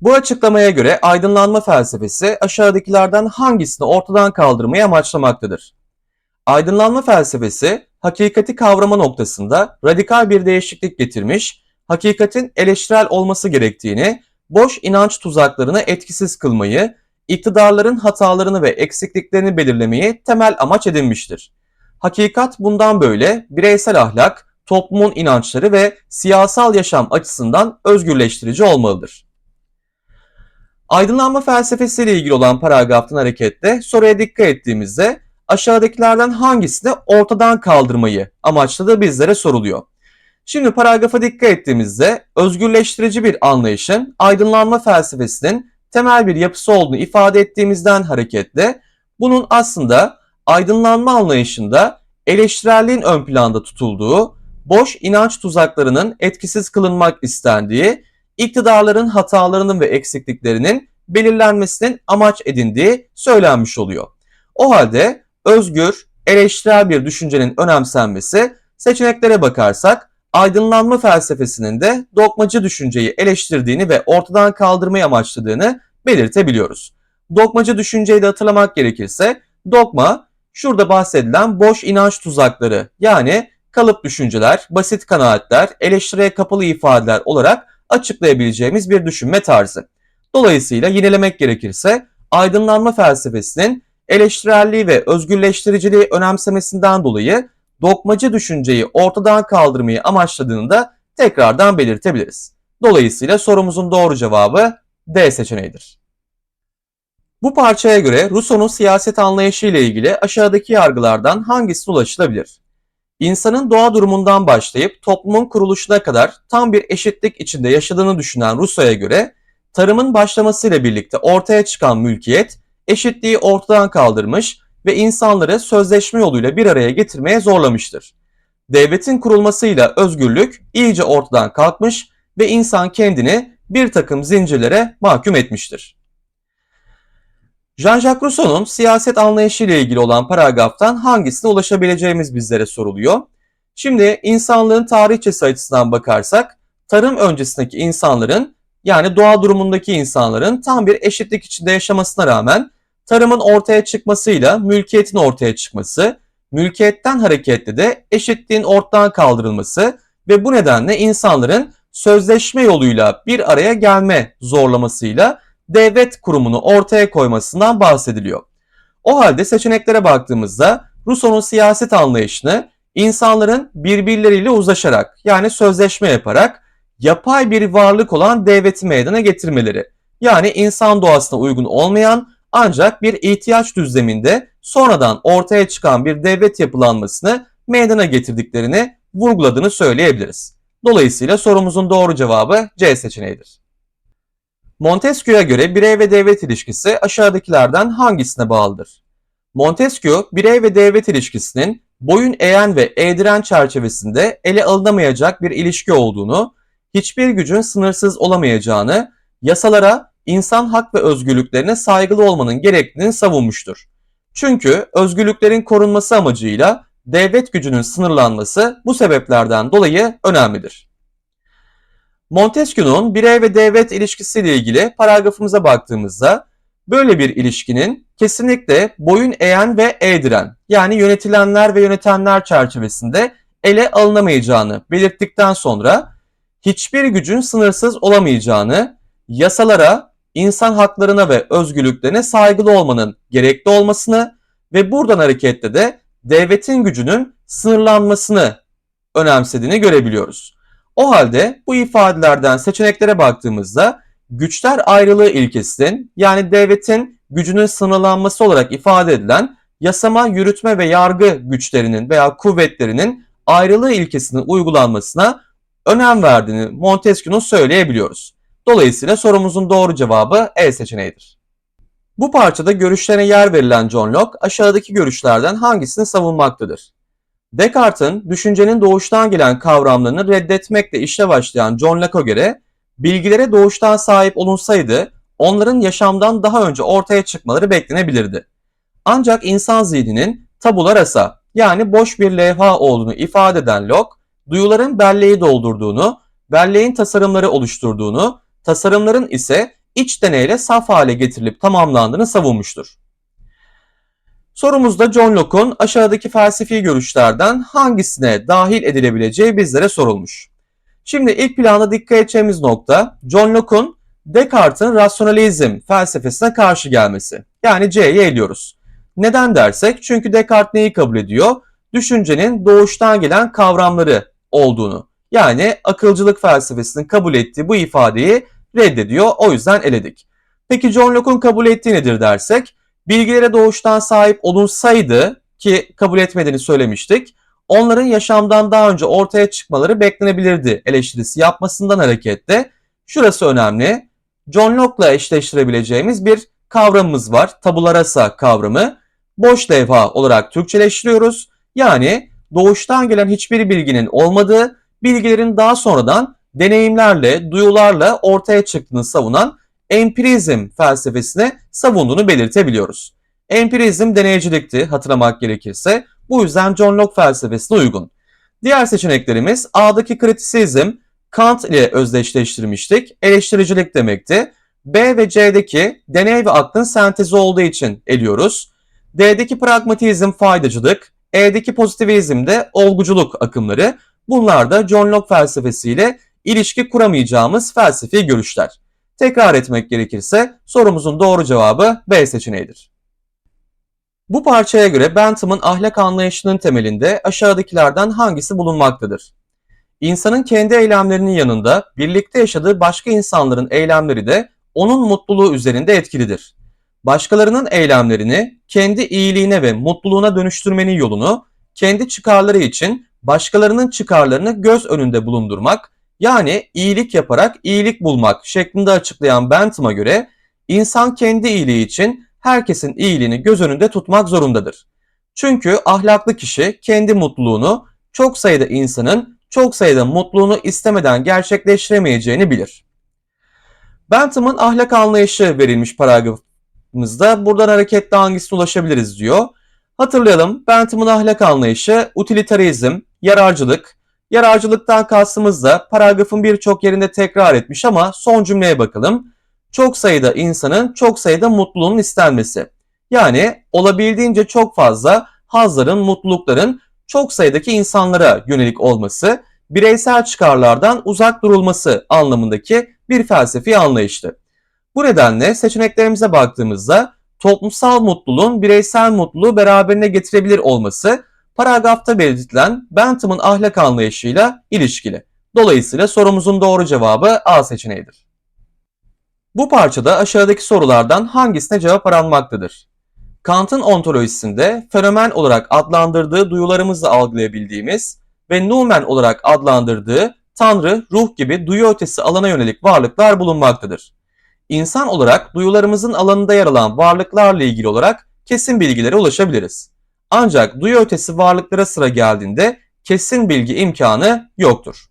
Bu açıklamaya göre aydınlanma felsefesi aşağıdakilerden hangisini ortadan kaldırmayı amaçlamaktadır? Aydınlanma felsefesi hakikati kavrama noktasında radikal bir değişiklik getirmiş, hakikatin eleştirel olması gerektiğini, boş inanç tuzaklarını etkisiz kılmayı, iktidarların hatalarını ve eksikliklerini belirlemeyi temel amaç edinmiştir. Hakikat bundan böyle bireysel ahlak, toplumun inançları ve siyasal yaşam açısından özgürleştirici olmalıdır. Aydınlanma felsefesiyle ilgili olan paragraftan hareketle soruya dikkat ettiğimizde aşağıdakilerden hangisini ortadan kaldırmayı amaçladığı bizlere soruluyor. Şimdi paragrafa dikkat ettiğimizde özgürleştirici bir anlayışın aydınlanma felsefesinin temel bir yapısı olduğunu ifade ettiğimizden hareketle bunun aslında aydınlanma anlayışında eleştirelliğin ön planda tutulduğu, boş inanç tuzaklarının etkisiz kılınmak istendiği, iktidarların hatalarının ve eksikliklerinin belirlenmesinin amaç edindiği söylenmiş oluyor. O halde özgür, eleştirel bir düşüncenin önemsenmesi seçeneklere bakarsak aydınlanma felsefesinin de dogmacı düşünceyi eleştirdiğini ve ortadan kaldırmayı amaçladığını belirtebiliyoruz. Dogmacı düşünceyi de hatırlamak gerekirse dogma şurada bahsedilen boş inanç tuzakları yani kalıp düşünceler, basit kanaatler, eleştiriye kapalı ifadeler olarak açıklayabileceğimiz bir düşünme tarzı. Dolayısıyla yinelemek gerekirse aydınlanma felsefesinin eleştirelliği ve özgürleştiriciliği önemsemesinden dolayı dogmacı düşünceyi ortadan kaldırmayı amaçladığını da tekrardan belirtebiliriz. Dolayısıyla sorumuzun doğru cevabı D seçeneğidir. Bu parçaya göre Rousseau'nun siyaset anlayışı ile ilgili aşağıdaki yargılardan hangisine ulaşılabilir? İnsanın doğa durumundan başlayıp toplumun kuruluşuna kadar tam bir eşitlik içinde yaşadığını düşünen Rousseau'ya göre tarımın başlamasıyla birlikte ortaya çıkan mülkiyet eşitliği ortadan kaldırmış ve insanları sözleşme yoluyla bir araya getirmeye zorlamıştır. Devletin kurulmasıyla özgürlük iyice ortadan kalkmış ve insan kendini bir takım zincirlere mahkum etmiştir. Jean-Jacques Rousseau'nun siyaset anlayışı ile ilgili olan paragraftan hangisine ulaşabileceğimiz bizlere soruluyor. Şimdi insanlığın tarihçesi açısından bakarsak tarım öncesindeki insanların yani doğa durumundaki insanların tam bir eşitlik içinde yaşamasına rağmen tarımın ortaya çıkmasıyla mülkiyetin ortaya çıkması, mülkiyetten hareketle de eşitliğin ortadan kaldırılması ve bu nedenle insanların sözleşme yoluyla bir araya gelme zorlamasıyla devlet kurumunu ortaya koymasından bahsediliyor. O halde seçeneklere baktığımızda Rousseau'nun siyaset anlayışını insanların birbirleriyle uzlaşarak yani sözleşme yaparak yapay bir varlık olan devleti meydana getirmeleri. Yani insan doğasına uygun olmayan ancak bir ihtiyaç düzleminde sonradan ortaya çıkan bir devlet yapılanmasını meydana getirdiklerini vurguladığını söyleyebiliriz. Dolayısıyla sorumuzun doğru cevabı C seçeneğidir. Montesquieu'ya göre birey ve devlet ilişkisi aşağıdakilerden hangisine bağlıdır? Montesquieu, birey ve devlet ilişkisinin boyun eğen ve eğdiren çerçevesinde ele alınamayacak bir ilişki olduğunu, hiçbir gücün sınırsız olamayacağını, yasalara, insan hak ve özgürlüklerine saygılı olmanın gerektiğini savunmuştur. Çünkü özgürlüklerin korunması amacıyla devlet gücünün sınırlanması bu sebeplerden dolayı önemlidir. Montesquieu'nun birey ve devlet ilişkisiyle ilgili paragrafımıza baktığımızda böyle bir ilişkinin kesinlikle boyun eğen ve eğdiren yani yönetilenler ve yönetenler çerçevesinde ele alınamayacağını belirttikten sonra hiçbir gücün sınırsız olamayacağını, yasalara, insan haklarına ve özgürlüklerine saygılı olmanın gerekli olmasını ve buradan hareketle de devletin gücünün sınırlanmasını önemsediğini görebiliyoruz. O halde bu ifadelerden seçeneklere baktığımızda güçler ayrılığı ilkesinin yani devletin gücünün sınırlanması olarak ifade edilen yasama, yürütme ve yargı güçlerinin veya kuvvetlerinin ayrılığı ilkesinin uygulanmasına önem verdiğini Montesquieu'nun söyleyebiliyoruz. Dolayısıyla sorumuzun doğru cevabı E seçeneğidir. Bu parçada görüşlerine yer verilen John Locke aşağıdaki görüşlerden hangisini savunmaktadır? Descartes'in düşüncenin doğuştan gelen kavramlarını reddetmekle işe başlayan John Locke'a göre bilgilere doğuştan sahip olunsaydı onların yaşamdan daha önce ortaya çıkmaları beklenebilirdi. Ancak insan zihninin tabula rasa yani boş bir levha olduğunu ifade eden Locke, duyuların belleği doldurduğunu, belleğin tasarımları oluşturduğunu, tasarımların ise iç deneyle saf hale getirilip tamamlandığını savunmuştur. Sorumuzda John Locke'un aşağıdaki felsefi görüşlerden hangisine dahil edilebileceği bizlere sorulmuş. Şimdi ilk planda dikkat edeceğimiz nokta John Locke'un Descartes'in rasyonalizm felsefesine karşı gelmesi. Yani C'yi eliyoruz. Neden dersek çünkü Descartes neyi kabul ediyor? Düşüncenin doğuştan gelen kavramları olduğunu. Yani akılcılık felsefesinin kabul ettiği bu ifadeyi reddediyor. O yüzden eledik. Peki John Locke'un kabul ettiği nedir dersek? Bilgilere doğuştan sahip olunsaydı ki kabul etmediğini söylemiştik. Onların yaşamdan daha önce ortaya çıkmaları beklenebilirdi eleştirisi yapmasından hareketle. Şurası önemli. John Locke'la eşleştirebileceğimiz bir kavramımız var. Tabula rasa kavramı. Boş levha olarak Türkçeleştiriyoruz. Yani doğuştan gelen hiçbir bilginin olmadığı, bilgilerin daha sonradan deneyimlerle, duyularla ortaya çıktığını savunan empirizm felsefesine savunduğunu belirtebiliyoruz. Empirizm deneycilikti hatırlamak gerekirse. Bu yüzden John Locke felsefesine uygun. Diğer seçeneklerimiz A'daki kritisizm Kant ile özdeşleştirmiştik. Eleştiricilik demekti. B ve C'deki deney ve aklın sentezi olduğu için eliyoruz. D'deki pragmatizm faydacılık, E'deki pozitivizm de olguculuk akımları. Bunlar da John Locke felsefesiyle ilişki kuramayacağımız felsefi görüşler. Tekrar etmek gerekirse sorumuzun doğru cevabı B seçeneğidir. Bu parçaya göre Bentham'ın ahlak anlayışının temelinde aşağıdakilerden hangisi bulunmaktadır? İnsanın kendi eylemlerinin yanında birlikte yaşadığı başka insanların eylemleri de onun mutluluğu üzerinde etkilidir. Başkalarının eylemlerini kendi iyiliğine ve mutluluğuna dönüştürmenin yolunu kendi çıkarları için başkalarının çıkarlarını göz önünde bulundurmak yani iyilik yaparak iyilik bulmak şeklinde açıklayan Bentham'a göre insan kendi iyiliği için herkesin iyiliğini göz önünde tutmak zorundadır. Çünkü ahlaklı kişi kendi mutluluğunu çok sayıda insanın çok sayıda mutluluğunu istemeden gerçekleştiremeyeceğini bilir. Bentham'ın ahlak anlayışı verilmiş paragrafımızda buradan hareketle hangisine ulaşabiliriz diyor. Hatırlayalım Bentham'ın ahlak anlayışı utilitarizm, yararcılık, yararcılıktan kastımız da paragrafın birçok yerinde tekrar etmiş ama son cümleye bakalım. Çok sayıda insanın çok sayıda mutluluğun istenmesi. Yani olabildiğince çok fazla hazların, mutlulukların çok sayıdaki insanlara yönelik olması, bireysel çıkarlardan uzak durulması anlamındaki bir felsefi anlayıştı. Bu nedenle seçeneklerimize baktığımızda toplumsal mutluluğun bireysel mutluluğu beraberine getirebilir olması paragrafta belirtilen Bentham'ın ahlak anlayışıyla ilişkili. Dolayısıyla sorumuzun doğru cevabı A seçeneğidir. Bu parçada aşağıdaki sorulardan hangisine cevap aranmaktadır? Kant'ın ontolojisinde fenomen olarak adlandırdığı duyularımızla algılayabildiğimiz ve numen olarak adlandırdığı tanrı, ruh gibi duyu ötesi alana yönelik varlıklar bulunmaktadır. İnsan olarak duyularımızın alanında yer alan varlıklarla ilgili olarak kesin bilgilere ulaşabiliriz. Ancak duyu ötesi varlıklara sıra geldiğinde kesin bilgi imkanı yoktur.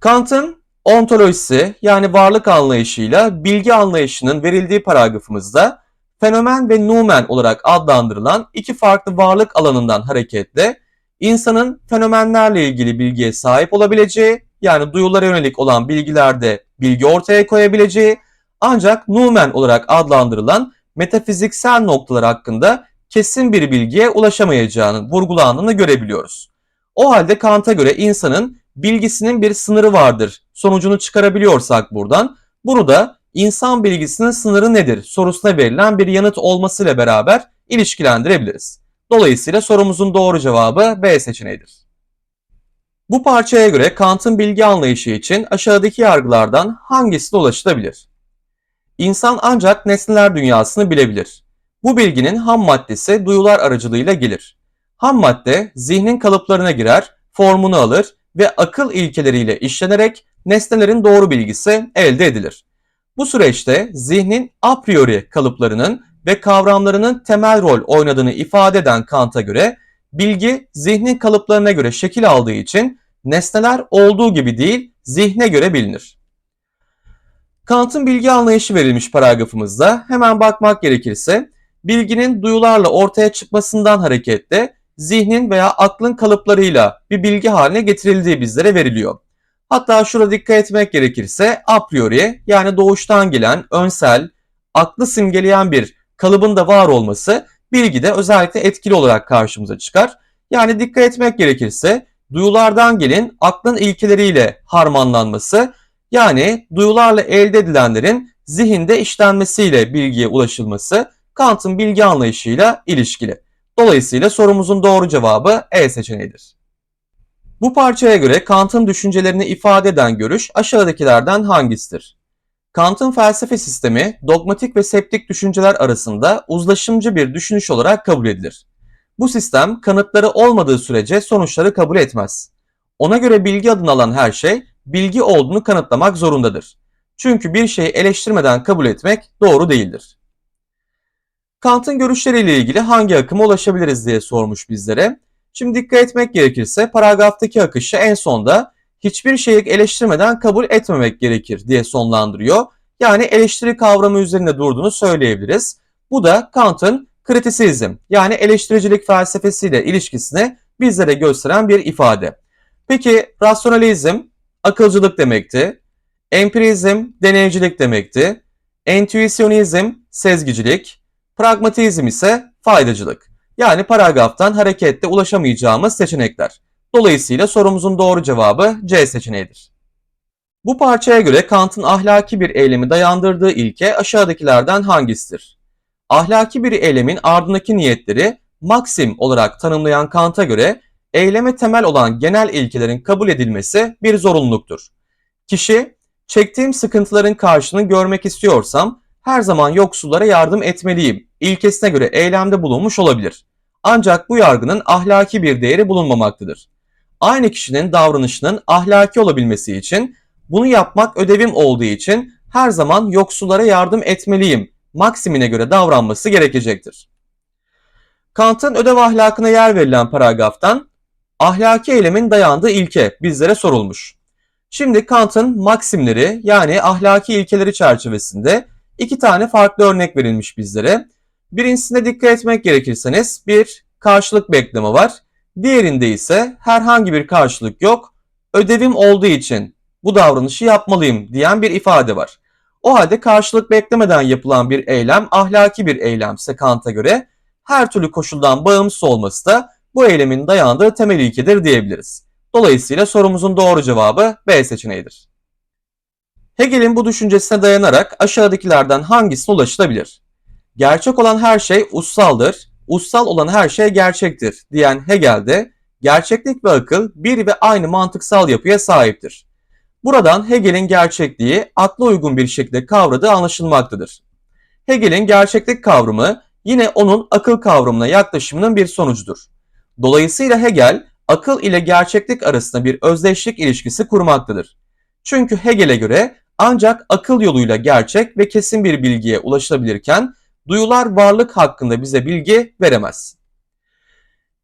Kant'ın ontolojisi yani varlık anlayışıyla bilgi anlayışının verildiği paragrafımızda fenomen ve numen olarak adlandırılan iki farklı varlık alanından hareketle insanın fenomenlerle ilgili bilgiye sahip olabileceği yani duyulara yönelik olan bilgilerde bilgi ortaya koyabileceği ancak numen olarak adlandırılan metafiziksel noktalar hakkında kesin bir bilgiye ulaşamayacağının vurgulandığını görebiliyoruz. O halde Kant'a göre insanın bilgisinin bir sınırı vardır sonucunu çıkarabiliyorsak buradan bunu da insan bilgisinin sınırı nedir sorusuna verilen bir yanıt olmasıyla beraber ilişkilendirebiliriz. Dolayısıyla sorumuzun doğru cevabı B seçeneğidir. Bu parçaya göre Kant'ın bilgi anlayışı için aşağıdaki yargılardan hangisine ulaşılabilir? İnsan ancak nesneler dünyasını bilebilir. Bu bilginin ham maddesi duyular aracılığıyla gelir. Ham madde zihnin kalıplarına girer, formunu alır ve akıl ilkeleriyle işlenerek nesnelerin doğru bilgisi elde edilir. Bu süreçte zihnin a priori kalıplarının ve kavramlarının temel rol oynadığını ifade eden Kant'a göre bilgi zihnin kalıplarına göre şekil aldığı için nesneler olduğu gibi değil zihne göre bilinir. Kant'ın bilgi anlayışı verilmiş paragrafımızda hemen bakmak gerekirse bilginin duyularla ortaya çıkmasından hareketle zihnin veya aklın kalıplarıyla bir bilgi haline getirildiği bizlere veriliyor. Hatta şurada dikkat etmek gerekirse a priori yani doğuştan gelen, önsel, aklı simgeleyen bir kalıbın da var olması bilgide özellikle etkili olarak karşımıza çıkar. Yani dikkat etmek gerekirse duyulardan gelin aklın ilkeleriyle harmanlanması yani duyularla elde edilenlerin zihinde işlenmesiyle bilgiye ulaşılması Kant'ın bilgi anlayışıyla ilişkili. Dolayısıyla sorumuzun doğru cevabı E seçeneğidir. Bu parçaya göre Kant'ın düşüncelerini ifade eden görüş aşağıdakilerden hangisidir? Kant'ın felsefe sistemi dogmatik ve septik düşünceler arasında uzlaşımcı bir düşünüş olarak kabul edilir. Bu sistem kanıtları olmadığı sürece sonuçları kabul etmez. Ona göre bilgi adını alan her şey bilgi olduğunu kanıtlamak zorundadır. Çünkü bir şeyi eleştirmeden kabul etmek doğru değildir. Kant'ın görüşleriyle ilgili hangi akıma ulaşabiliriz diye sormuş bizlere. Şimdi dikkat etmek gerekirse paragraftaki akışı en sonda hiçbir şeyi eleştirmeden kabul etmemek gerekir diye sonlandırıyor. Yani eleştiri kavramı üzerinde durduğunu söyleyebiliriz. Bu da Kant'ın kritisizm yani eleştiricilik felsefesiyle ilişkisini bizlere gösteren bir ifade. Peki rasyonalizm akılcılık demekti. Empirizm deneycilik demekti. Entüisyonizm sezgicilik. Pragmatizm ise faydacılık. Yani paragraftan hareketle ulaşamayacağımız seçenekler. Dolayısıyla sorumuzun doğru cevabı C seçeneğidir. Bu parçaya göre Kant'ın ahlaki bir eylemi dayandırdığı ilke aşağıdakilerden hangisidir? Ahlaki bir eylemin ardındaki niyetleri maksim olarak tanımlayan Kant'a göre eyleme temel olan genel ilkelerin kabul edilmesi bir zorunluluktur. Kişi, çektiğim sıkıntıların karşılığını görmek istiyorsam her zaman yoksullara yardım etmeliyim ilkesine göre eylemde bulunmuş olabilir. Ancak bu yargının ahlaki bir değeri bulunmamaktadır. Aynı kişinin davranışının ahlaki olabilmesi için bunu yapmak ödevim olduğu için her zaman yoksullara yardım etmeliyim maksimine göre davranması gerekecektir. Kant'ın ödev ahlakına yer verilen paragraftan ahlaki eylemin dayandığı ilke bizlere sorulmuş. Şimdi Kant'ın maksimleri yani ahlaki ilkeleri çerçevesinde iki tane farklı örnek verilmiş bizlere. Birincisinde dikkat etmek gerekirseniz bir karşılık bekleme var. Diğerinde ise herhangi bir karşılık yok. Ödevim olduğu için bu davranışı yapmalıyım diyen bir ifade var. O halde karşılık beklemeden yapılan bir eylem ahlaki bir eylemse Kant'a göre her türlü koşuldan bağımsız olması da bu eylemin dayandığı temel ilkedir diyebiliriz. Dolayısıyla sorumuzun doğru cevabı B seçeneğidir. Hegel'in bu düşüncesine dayanarak aşağıdakilerden hangisine ulaşılabilir? Gerçek olan her şey ussaldır, ussal olan her şey gerçektir diyen Hegel'de gerçeklik ve akıl bir ve aynı mantıksal yapıya sahiptir. Buradan Hegel'in gerçekliği akla uygun bir şekilde kavradığı anlaşılmaktadır. Hegel'in gerçeklik kavramı yine onun akıl kavramına yaklaşımının bir sonucudur. Dolayısıyla Hegel akıl ile gerçeklik arasında bir özdeşlik ilişkisi kurmaktadır. Çünkü Hegel'e göre ancak akıl yoluyla gerçek ve kesin bir bilgiye ulaşılabilirken duyular varlık hakkında bize bilgi veremez.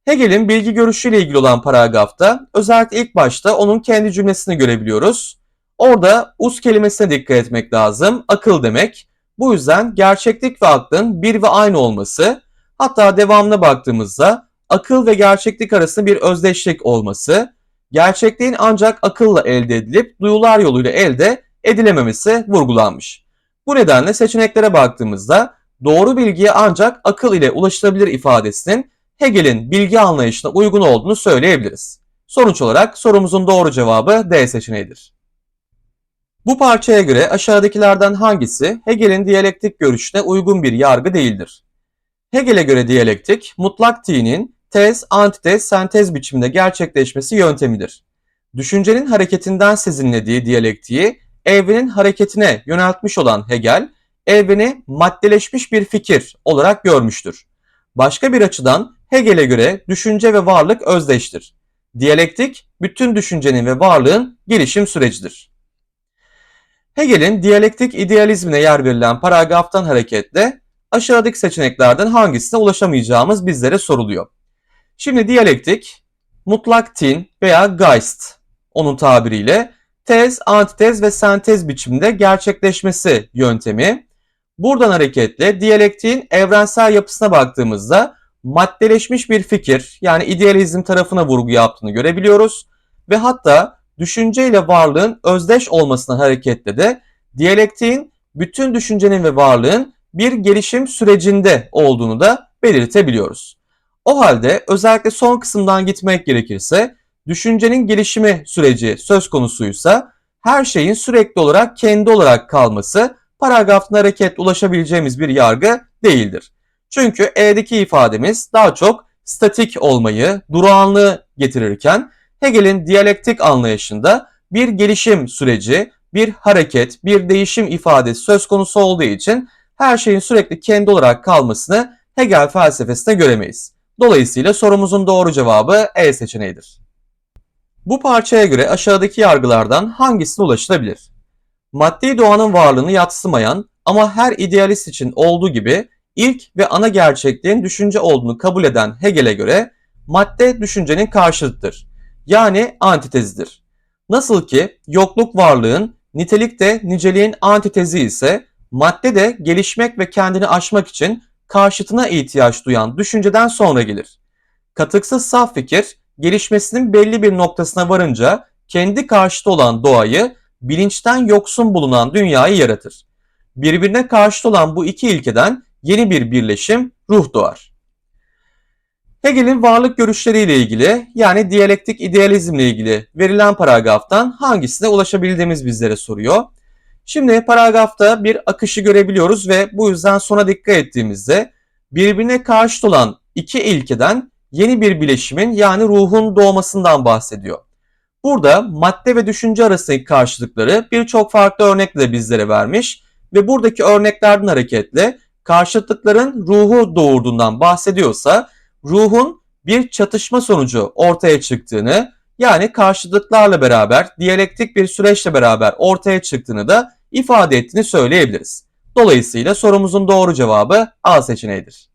Hegel'in bilgi görüşüyle ilgili olan paragrafta özellikle ilk başta onun kendi cümlesini görebiliyoruz. Orada us kelimesine dikkat etmek lazım. Akıl demek. Bu yüzden gerçeklik ve aklın bir ve aynı olması, hatta devamına baktığımızda akıl ve gerçeklik arasında bir özdeşlik olması, gerçekliğin ancak akılla elde edilip duyular yoluyla elde edilememesi vurgulanmış. Bu nedenle seçeneklere baktığımızda doğru bilgiye ancak akıl ile ulaşılabilir ifadesinin Hegel'in bilgi anlayışına uygun olduğunu söyleyebiliriz. Sonuç olarak sorumuzun doğru cevabı D seçeneğidir. Bu parçaya göre aşağıdakilerden hangisi Hegel'in diyalektik görüşüne uygun bir yargı değildir? Hegel'e göre diyalektik, mutlak tinin tez, antitez, sentez biçiminde gerçekleşmesi yöntemidir. Düşüncenin hareketinden sezinlediği diyalektiği evrenin hareketine yöneltmiş olan Hegel, evreni maddeleşmiş bir fikir olarak görmüştür. Başka bir açıdan Hegel'e göre düşünce ve varlık özdeştir. Diyalektik, bütün düşüncenin ve varlığın gelişim sürecidir. Hegel'in diyalektik idealizmine yer verilen paragraftan hareketle aşağıdaki seçeneklerden hangisine ulaşamayacağımız bizlere soruluyor. Şimdi diyalektik, mutlak tin veya Geist onun tabiriyle tez, antitez ve sentez biçiminde gerçekleşmesi yöntemi. Buradan hareketle diyalektiğin evrensel yapısına baktığımızda maddeleşmiş bir fikir yani idealizm tarafına vurgu yaptığını görebiliyoruz ve hatta düşünce ile varlığın özdeş olmasına hareketle de diyalektiğin bütün düşüncenin ve varlığın bir gelişim sürecinde olduğunu da belirtebiliyoruz. O halde özellikle son kısımdan gitmek gerekirse düşüncenin gelişimi süreci söz konusuysa her şeyin sürekli olarak kendi olarak kalması paragrafın hareket ulaşabileceğimiz bir yargı değildir. Çünkü E'deki ifademiz daha çok statik olmayı, durağanlığı getirirken Hegel'in diyalektik anlayışında bir gelişim süreci, bir hareket, bir değişim ifadesi söz konusu olduğu için her şeyin sürekli kendi olarak kalmasını Hegel felsefesinde göremeyiz. Dolayısıyla sorumuzun doğru cevabı E seçeneğidir. Bu parçaya göre aşağıdaki yargılardan hangisine ulaşılabilir? Maddi doğanın varlığını yatsımayan ama her idealist için olduğu gibi ilk ve ana gerçekliğin düşünce olduğunu kabul eden Hegel'e göre madde düşüncenin karşıtıdır. Yani antitezidir. Nasıl ki yokluk varlığın, nitelik de niceliğin antitezi ise madde de gelişmek ve kendini aşmak için karşıtına ihtiyaç duyan düşünceden sonra gelir. Katıksız saf fikir gelişmesinin belli bir noktasına varınca kendi karşıtı olan doğayı bilinçten yoksun bulunan dünyayı yaratır. Birbirine karşıt olan bu iki ilkeden yeni bir birleşim ruh doğar. Hegel'in varlık görüşleriyle ilgili yani diyalektik idealizmle ilgili verilen paragraftan hangisine ulaşabildiğimiz bizlere soruyor. Şimdi paragrafta bir akışı görebiliyoruz ve bu yüzden sona dikkat ettiğimizde birbirine karşıt olan iki ilkeden yeni bir bileşimin yani ruhun doğmasından bahsediyor. Burada madde ve düşünce arasındaki karşılıkları birçok farklı örnekle bizlere vermiş ve buradaki örneklerden hareketle karşıtlıkların ruhu doğurduğundan bahsediyorsa ruhun bir çatışma sonucu ortaya çıktığını yani karşıtlıklarla beraber diyalektik bir süreçle beraber ortaya çıktığını da ifade ettiğini söyleyebiliriz. Dolayısıyla sorumuzun doğru cevabı A seçeneğidir.